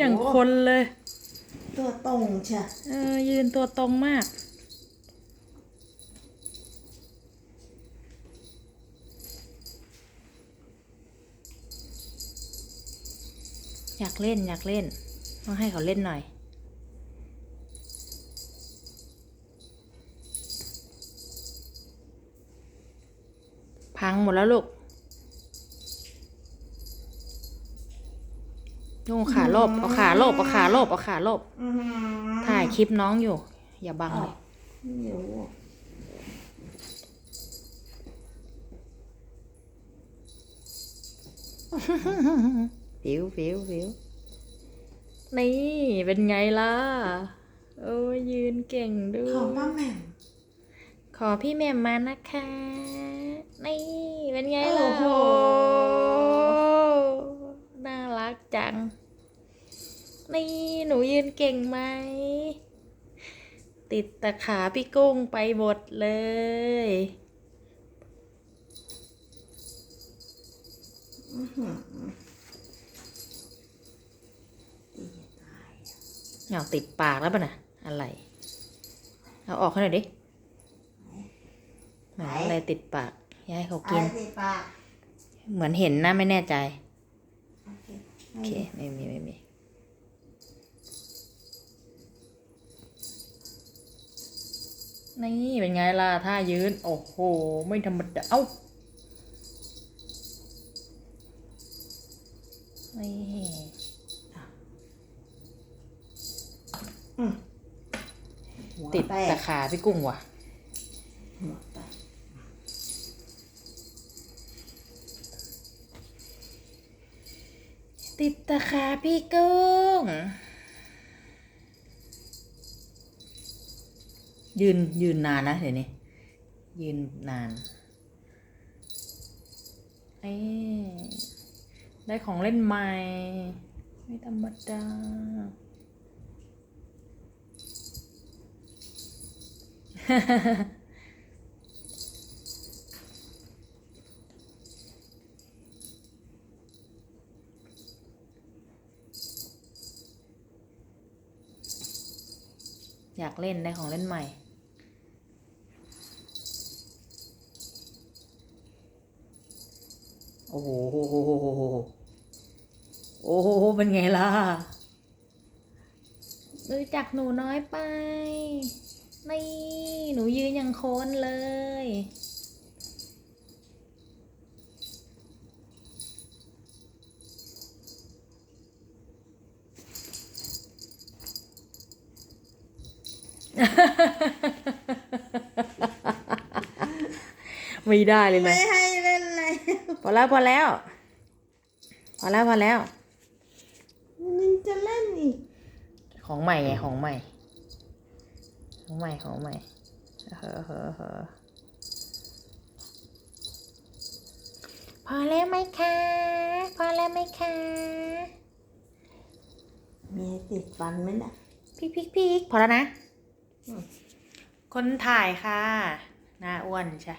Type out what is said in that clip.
อย่างคนเลย ตัวตรงใช่เออ ยืนตัวตรงมาก อยากเล่นอยากเล่นต้องให้เขาเล่นหน่อยพังหมดแล้วลูก นุ่งขาโลบเอาขาโลบเอาขาโลบเอาขาโลบอืมถ่ายคลิปน้องอยู่ อย่าบังเลยเหนียวอะฟิวฟิวฟิวนี่ เป็นไงล่ะ โอ้ยยืนเก่งด้วขอยมาแหม่มขอพี่แหม่มมานะคะ นี่ เป็นไงล่ะ โอ้โหน่ารัก จัง นี่หนูยืนเก่งไหม ติดตะขาพี่กุ้งไปหมดเลย อื้อหือตีตายอะเอาติดปากแล้วป่ะน่ะอะไร เอาออกให้หน่อยดิเหมือนอะไรติดปากอย่าให้เขากินไอ้สิปากเหมือนเห็นนะไม่แน่ใจโอเค โอเค ไม่มี ไม่มีนี่เป็นไงล่ะท่ายืน โอ้โห ไม่ธรรมดา เอ้านี่อืมหัวติดแตตะกขาพี่กุ้งว่ะ ติดตะขาพี่กุ้ง ยืนยืนนานนะเดี๋ยวนี้ ยืนนานเอ้ได้ของเล่นใหม่ ไม่ธรรมดา อยากเล่นได้ของเล่นใหม่ โอ้โหโอ้โหโอ้โหโอ้โหเป็นไงล่ะรู้จักหนูน้อยไป นี่ หนูยืนอย่างโคนเลย ไม่ได้เลยไม่นะให้เล่นเลยพอแล้วพอแล้ว พอแล้วพอแล้วยังจะเล่นอีก ของใหม่ไงของใหม่ ของใหม่ของใหม่เฮ้อเฮ้อเฮ้อพอแล้วไหมคะ พอแล้วไหมคะ มีให้ติดฟันไหมน่ะพิกพิกพิกพอแล้วนะอืม คนถ่ายค่ะหน้าอ้วนใช่